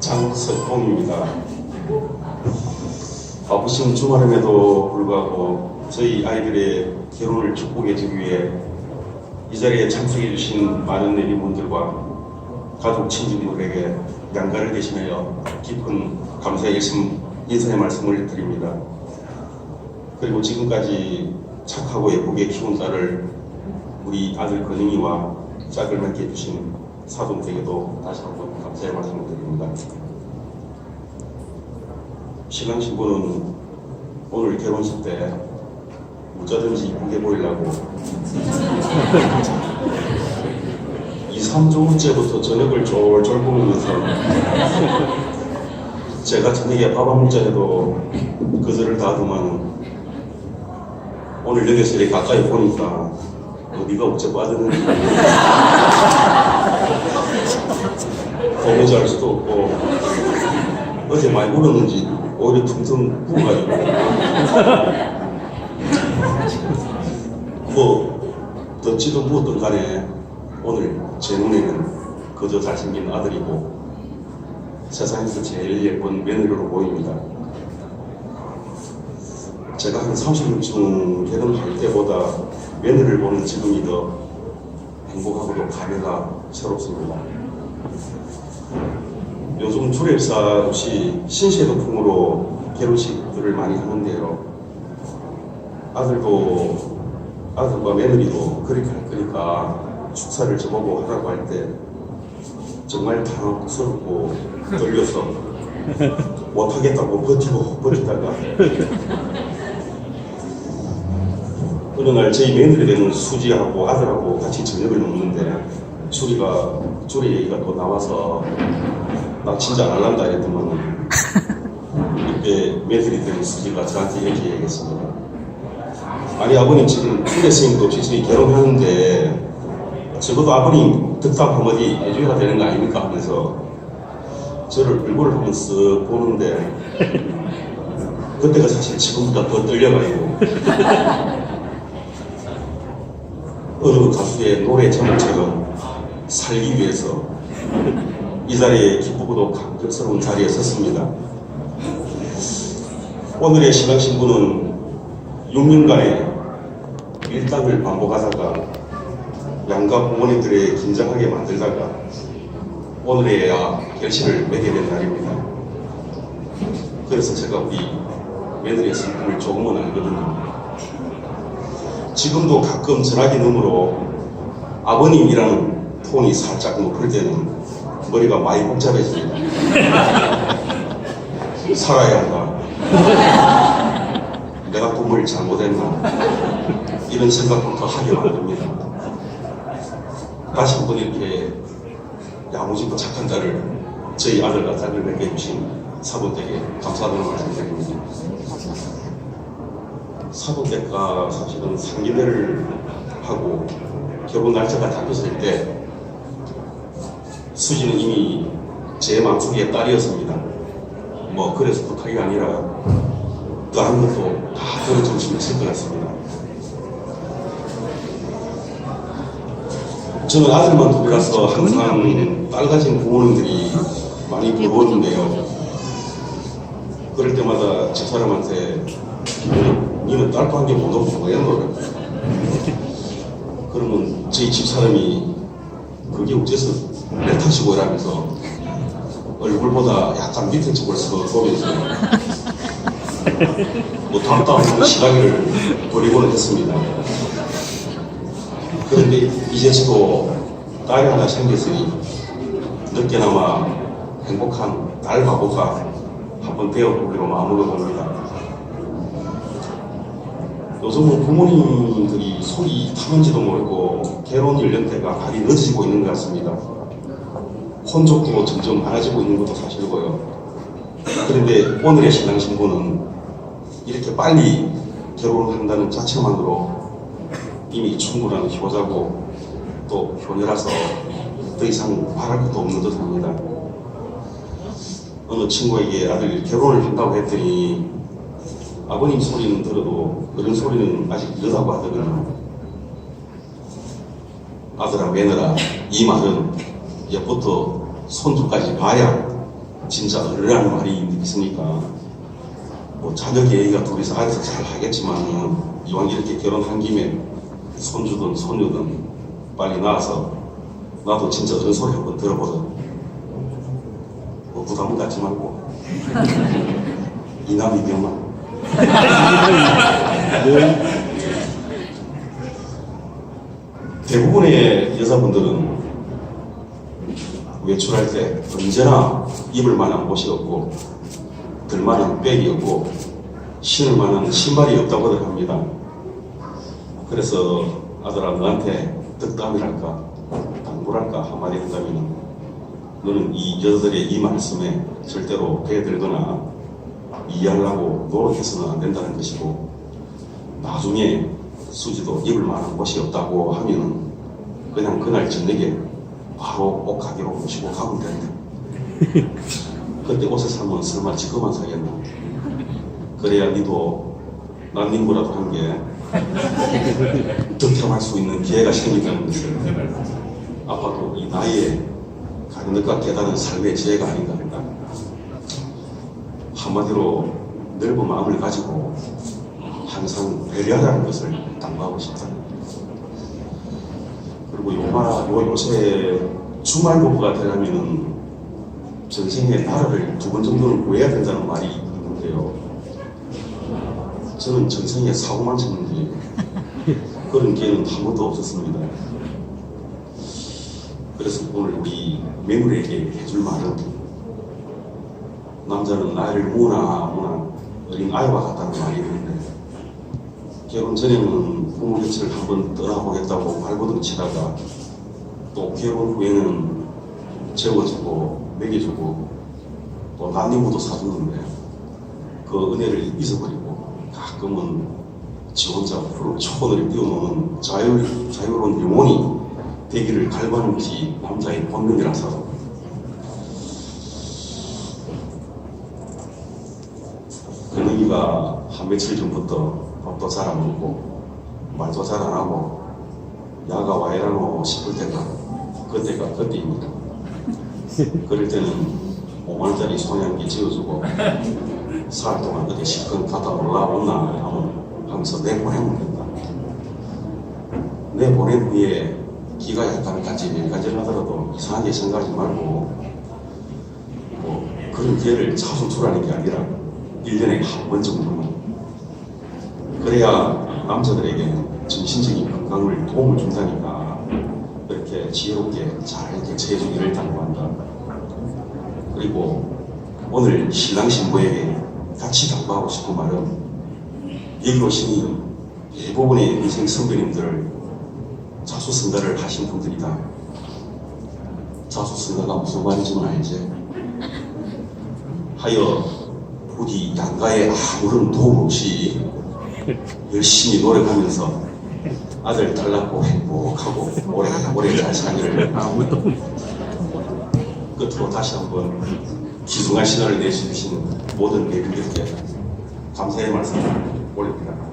장석봉입니다. 바쁘신 주말임에도 불구하고 저희 아이들의 결혼을 축복해주기 위해 이 자리에 참석해 주신 많은 내리분들과 가족 친지분들에게 양가를 대신하여 깊은 감사의 말씀, 인사의 말씀을 드립니다. 그리고 지금까지 착하고 예쁘게 키운 딸을 우리 아들 건영이와 짝을 맺게 해주신 사돈에게도 다시 한번 감사의 말씀을 드립니다. 신랑 신부는 오늘 결혼식 때 어쩌든지 이쁘게 보이려고 2, 3주째부터 저녁을 쫄쫄 보면서 제가 저녁에 밥한 먹자 해도 그들을 다듬은 오늘 여기서 이렇게 가까이 보니까 어디가 어째 빠졌는지 보면서 알 수도 없고 어제 많이 울었는지 오히려 퉁퉁 부어가지고 뭐 덧지도 부었던 간에 오늘 제 눈에는 그저 잘생긴 아들이고 세상에서 제일 예쁜 며느리로 보입니다. 제가 한 30년 결혼할 때보다 며느리를 보는 지금이 더 행복하고도 감회가 새롭습니다. 요즘 주례사 없이 신세도풍으로 결혼식들을 많이 하는데요. 아들도 아들과 며느리도 그렇게 할 거니까 축사를 저보고 하라고 할 때 정말 당황스럽고 떨려서 못하겠다고 버티고 버티다가 어느 날 저희 며느리 되는 수지하고 아들하고 같이 저녁을 먹는데 수리가 주리 얘기가 또 나와서 나 진짜 안 할란다 했더만 이때 되는 수지가 저한테 이렇게 얘기했습니다. 아니 아버님 지금 후대 스님도 없이 저희 결혼하는데 적어도 아버님 득담 한마디 해줘야 되는 거 아닙니까 하면서 저를 얼굴을 한번 쓱 보는데 그때가 사실 지금보다 더 떨려가지고 어느 가수의 노래 제목처럼 살기 위해서 이 자리에 기쁘고도 감격스러운 자리에 섰습니다. 오늘의 신랑 신부는 6년간의 일당을 반복하다가 양가 부모님들의 긴장하게 만들다가 오늘에야 결실을 맺게 된 날입니다. 그래서 제가 우리 며느리의 슬픔을 조금은 알거든요. 지금도 가끔 전화기 너머로 아버님이라는 톤이 살짝 높을 때는 머리가 많이 복잡해집니다. 살아야 한다. 내가 또뭘 잘못했나. 이런 생각부터 하게 만듭니다. 다시 한번 이렇게 야무지고 착한 자를 저희 아들과 딸을 맺게 해주신 사돈에게 감사하다는 말씀 드립니다. 사돈댁과 사실은 상견례를 하고 결혼 날짜가 잡혔을 때 수지는 이미 제 마음속에 딸이었습니다. 뭐 그래서 부탁이 아니라 다른 것도 다 들어 정신이 있을 것 같습니다. 저는 아들만 둘이라서 항상 딸 가진 부모님들이 많이 부러웠는데요. 그럴 때마다 집사람한테 니는, 니는 딸도 한 개못 얻고 뭐야 너를 그러면 저희 집 사람이 그게 어째서 이러면서 얼굴보다 약간 밑에 쪽을 서 보면서 뭐 답답한 시간을 버리고는 했습니다. 그런데 이제 저도 딸이 하나 생겼으니 늦게나마 행복한 딸 바보가 한번 되어보기로 마음으로 봅니다. 요즘은 부모님들이 속이 타는지도 모르고 결혼 연령대가 많이 늦어지고 있는 것 같습니다. 혼족도 점점 많아지고 있는 것도 사실고요. 그런데 오늘의 신랑 신부는 이렇게 빨리 결혼을 한다는 자체만으로 이미 충분한 효자고 또 효녀라서 더 이상 바랄 것도 없는 듯 합니다. 어느 친구에게 아들 결혼을 한다고 했더니 아버님 소리는 들어도 그런 소리는 아직 늦다고 하더군요. 아들아 매너라 이 말은 옛부터 손주까지 봐야 진짜 어른이라는 말이 있으니까 뭐 자녀 계획이가 둘이서 알아서 잘 하겠지만은 이왕 이렇게 결혼한 김에 손주든 손녀든 빨리 낳아서 나도 진짜 어른 소리 한번 들어보자. 뭐 부담은 갖지 말고 이남이 명만 대부분의 여자분들은 외출할 때 언제나 입을 만한 옷이 없고 들 만한 백이 없고 신을 만한 신발이 없다고들 합니다. 그래서 아들아 너한테 득담이랄까 당부랄까 한마디 한다면 너는 이 여자들의 이 말씀에 절대로 배들거나 이해하려고 노력해서는 안 된다는 것이고 나중에 수지도 입을 만한 곳이 없다고 하면은 그냥 그날 저녁에 바로 옷 가게로 모시고 가면 된다. 그때 옷을 사면 설마 지금만 사겠나? 그래야 니도 난닝구라도 한 게 득템할 수 있는 기회가 생긴다는 것을 아빠도 이 나이에 가는것과 깨달은 삶의 지혜가 아닌가 합니다. 한마디로 넓은 마음을 가지고 항상 배려하라는 것을 당부하고 싶다. 그리고 요마, 요 요새 주말 부부가 되려면은 전생에 나라를 두 번 정도는 구해야 된다는 말이 있는데요. 저는 전생에 사고만 쳤는지 그런 기회는 한 번도 없었습니다. 그래서 오늘 우리 매물에게 해줄 말은 남자는 나이를 무나 무나 어린 아이와 같다는 말이 있는데 결혼 전에는 부모 곁을 한번 떠나보겠다고 발버둥 치다가 또 결혼 후에는 재워주고 먹여주고 또 난닝구도 사주는데 그 은혜를 잊어버리고 가끔은 지 혼자 푸른 초원을 뛰어노는 자유, 자유로운 영혼이 되기를 것이 남자의 본능이라서. 그놈이가 한 며칠 전부터 밥도 잘 안 먹고 말도 잘 안 하고 야가 와이라노 싶을 때가 그때가 그때입니다. 그럴 때는 5만원짜리 소양기 지어주고 사흘 동안 어디 실컷 갔다 올라오나 하면 하면서 내보내면 된다. 내보낸 후에 기가 약간 같이 가져가더라도 이상하게 생각하지 말고 뭐 그런 기회를 자주 두라는 게 아니라 1년에 한 번 정도만 그래야 남자들에게 정신적인 건강을 도움을 준다니까 이렇게 지혜롭게 잘 이렇게 처해주기를 당부한다. 그리고 오늘 신랑 신부에게 같이 당부하고 싶은 말은 여기 오시니 대부분의 인생 선배님들 자수성가를 하신 분들이다. 자수성가가 무슨 말인지는 알지? 하여 부디 양가에 아무런 도움 없이 열심히 노력하면서 아들 딸 낳고 행복하고 오래 오래 잘 사기를 끝으로 다시 한번 귀중한 시간을 내주신 모든 내분들께 감사의 말씀을 올립니다.